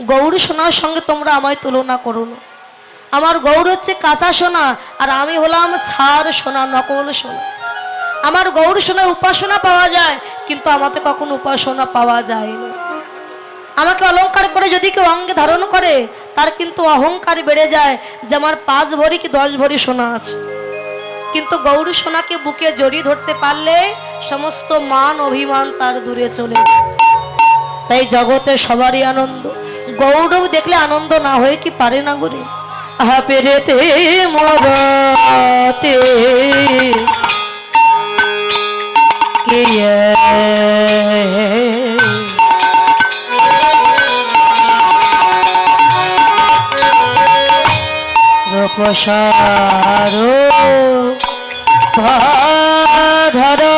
গৌর সোনার সঙ্গে তোমরা আমায় তুলনা করো না। আমার গৌর হচ্ছে কাঁচা সোনা, আর আমি হলাম সার সোনা, নকল সোনা। আমার গৌর সোনায় উপাসনা পাওয়া যায়, কিন্তু আমাতে কখনো উপাসনা পাওয়া যায় না। আমাকে অলংকার করে যদি কেউ অঙ্গে ধারণ করে, তার কিন্তু অহংকার বেড়ে যায় যে আমার পাঁচ ভরি কি দশ ভরি সোনা আছে। কিন্তু গৌর সোনাকে বুকে জড়িয়ে ধরতে পারলে সমস্ত মান অভিমান তার দূরে চলে। তাই জগতে সবারই আনন্দ। গৌরব দেখলে আনন্দ না হয়ে কি পারে না গুরে আহা পেরেতে মরাতে রূপসারো ধরা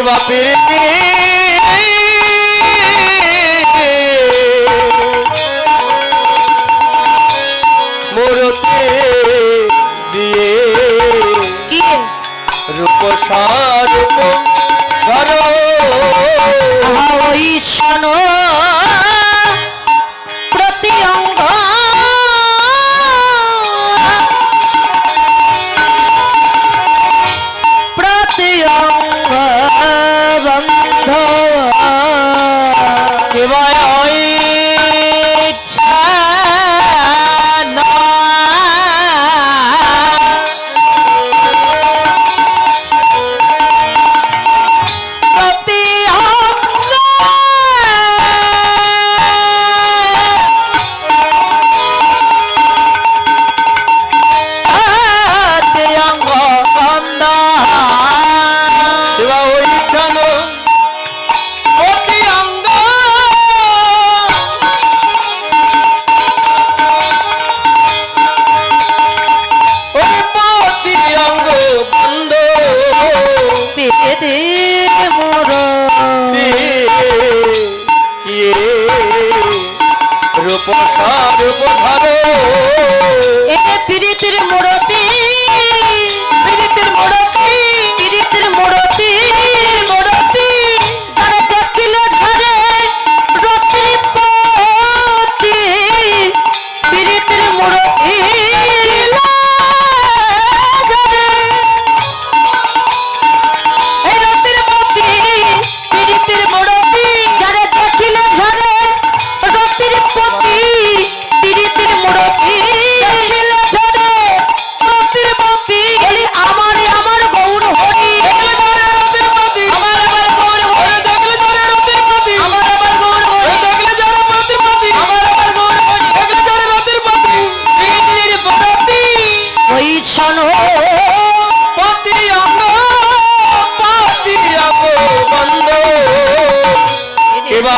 কেবা পেরেতে মোরতে দিয়ে কি? রূপ সারূপ ধরো। ওই শোনো। bye. ধরো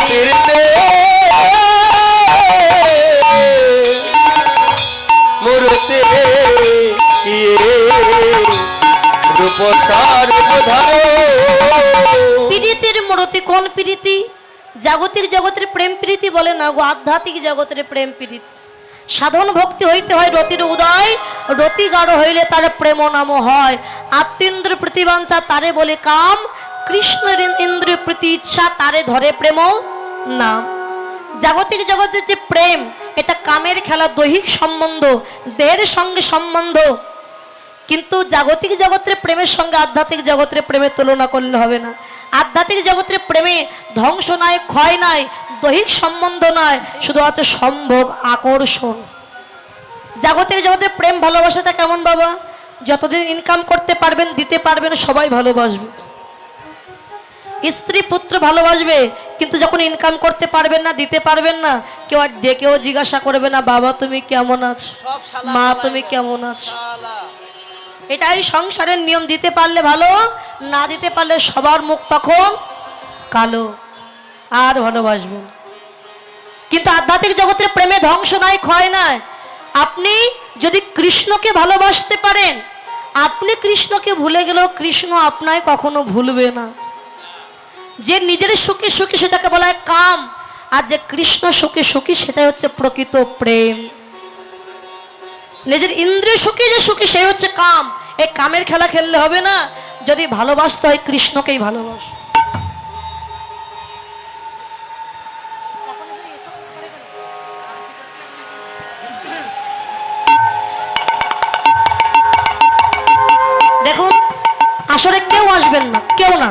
পেরেতে মূর্তে প্রীতির মূরতি কোন প্রীতি? জাগতিক জগতের প্রেম প্রীতি বলে না গো, আধ্যাত্মিক জগতের প্রেম প্রীতি। সাধন ভক্তি হইতে হয় রতির উদয়, রতি গাঢ় হইলে তার প্রেম নাম হয়। আত্মীন্দ্র প্রতিবাঞ্ছা তারে বলে কাম কৃষ্ণের ইন্দ্র প্রতি ইচ্ছা তারে ধরে প্রেম না। জাগতিক জগতের যে প্রেম, এটা কামের খেলা, দৈহিক সম্বন্ধ, দেহের সঙ্গে সম্বন্ধ। কিন্তু জাগতিক জগতের প্রেমের সঙ্গে আধ্যাত্মিক জগতের প্রেমের তুলনা করলে হবে না। আধ্যাত্মিক জগতের প্রেমে ধ্বংস নাই, ক্ষয় নাই, দৈহিক সম্বন্ধ নয় শুধু আছে সম্ভোগ, আকর্ষণ। জাগতিক জগতের প্রেম ভালোবাসাটা কেমন বাবা? যতদিন ইনকাম করতে পারবেন, দিতে পারবেন, সবাই ভালোবাসবে। স্ত্রী পুত্র ভালোবাসবে কিন্তু যখন ইনকাম করতে পারবেন না দিতে পারবেন না কেউ আর ডেকেও জিজ্ঞাসা করবে না বাবা তুমি কেমন আছো? মা তুমি কেমন আছো? এটাই সংসারের নিয়ম দিতে পারলে ভালো না দিতে পারলে সবার মুখ তখন কালো আর ভালোবাসবেন কিন্তু আধ্যাত্মিক জগতের প্রেমে ধ্বংস নাই ক্ষয় নাই। আপনি যদি কৃষ্ণকে ভালোবাসতে পারেন আপনি কৃষ্ণকে ভুলে গেলেও কৃষ্ণ আপনায় কখনো ভুলবে না। যে নিজের সুখী সুখী সেটাকে বলা হয় কাম। আর যে কৃষ্ণ সুখী সুখী সেটাই হচ্ছে প্রকৃত প্রেম। নিজের ইন্দ্রিয় সুখী যে সুখী, সেই হচ্ছে কাম। এই কামের খেলা খেললে হবে না। যদি ভালোবাসতে হয় কৃষ্ণকেই ভালোবাস। দেখুন আসলে কেউ আসবেন না, কেউ না।